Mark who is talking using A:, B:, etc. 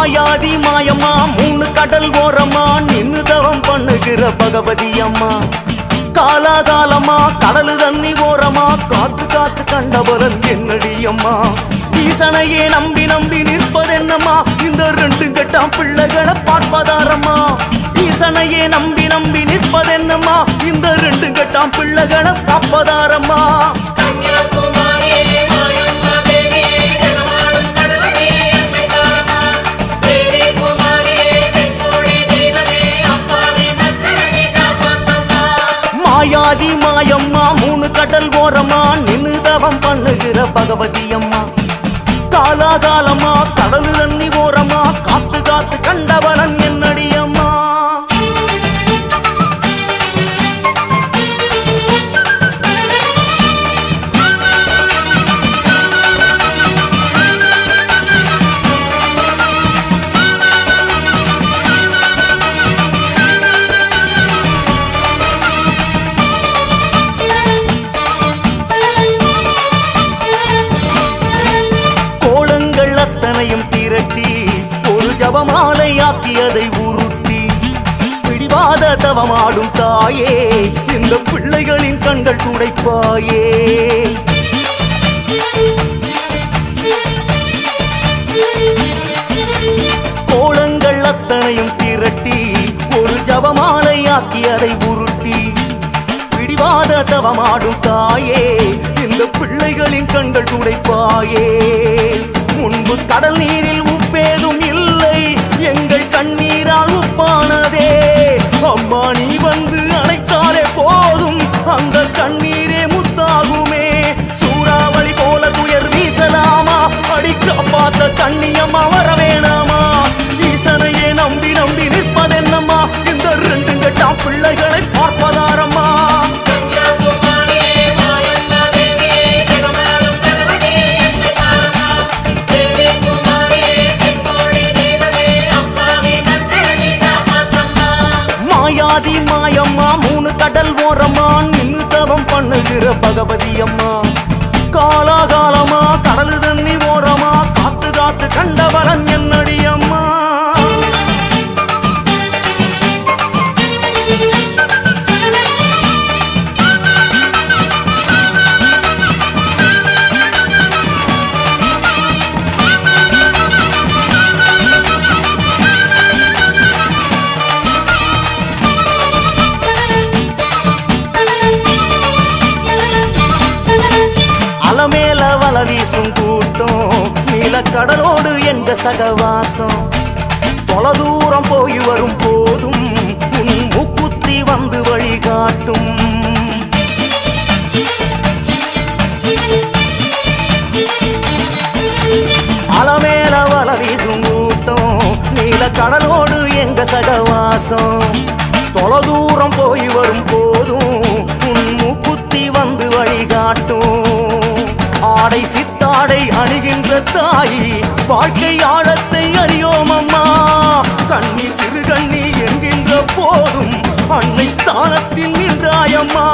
A: மாயாதி மாயம்மா மூணு கடல் ஓரமா நின்னு தவம் பண்ணுகிற பகவதி அம்மா காலாகாலமா கடலு தண்ணி ஓரமா காத்து காத்து கண்டபரன் என்னடி அம்மா ஈசனையே நம்பி நம்பி நிற்பதென்னம்மா இந்த ரெண்டு கட்டாம் பிள்ளைகளை பார்ப்பதாரம்மா. ஈசனையே நம்பி நம்பி நிற்பதென்னம்மா இந்த ரெண்டு கட்டாம் பிள்ளைகளை
B: பார்ப்பதாரம்மா.
A: மாயாதி மாயம்மா மூணு கடல் ஓரமா நின்னு தவம் பண்ணுகிற பகவதி அம்மா காலாகாலமா கடலு தண்ணி ஓரமா காத்து காத்து கண்டவரன் ஒரு ஜபமாலை ஆக்கியதை உருட்டி பிடிவாத தவமாடும் தாயே இந்த பிள்ளைகளின் கண்கள் துடைப்பாயே. கோலங்கள் அத்தனையும் திரட்டி ஒரு ஜபமாலை ஆக்கியதை உருட்டி பிடிவாத தவமாடும் தாயே இந்த பிள்ளைகளின் கண்கள் துடைப்பாயே. முன்பு கடல் நீரில் பார்த்த கண்ணியம்மா வர வேணாமா? ஈசனையே நம்பி நம்பி நிற்பதென்னம்மா இந்த ரெண்டு கட்டா பிள்ளைகளை பார்ப்பதாரம்மா.
B: மாயம்மா
A: மாயாதி மாயம்மா மூணு கடல் ஓரமா நின்று தவம் பண்ணுகிற பகவதி அம்மா வீசும் கூட்டம் நிலக்கடலோடு எங்க சகவாசம். தொலைதூரம் போய் வரும் போதும் உன் முக்குத்தி வந்து வழிகாட்டும். அலமேல வல வீசும் கூட்டம் நீலக்கடலோடு எங்க சகவாசம். தொலைதூரம் போய் வரும் போதும் உன் மூக்குத்தி வந்து வழிகாட்டும். தாய் வாழ்க்கை ஆழத்தை அறியோம் அம்மா. கண்ணி சிறு கண்ணி என்கின்ற போதும் அன்னை ஸ்தானத்தில் நின்றாயம்மா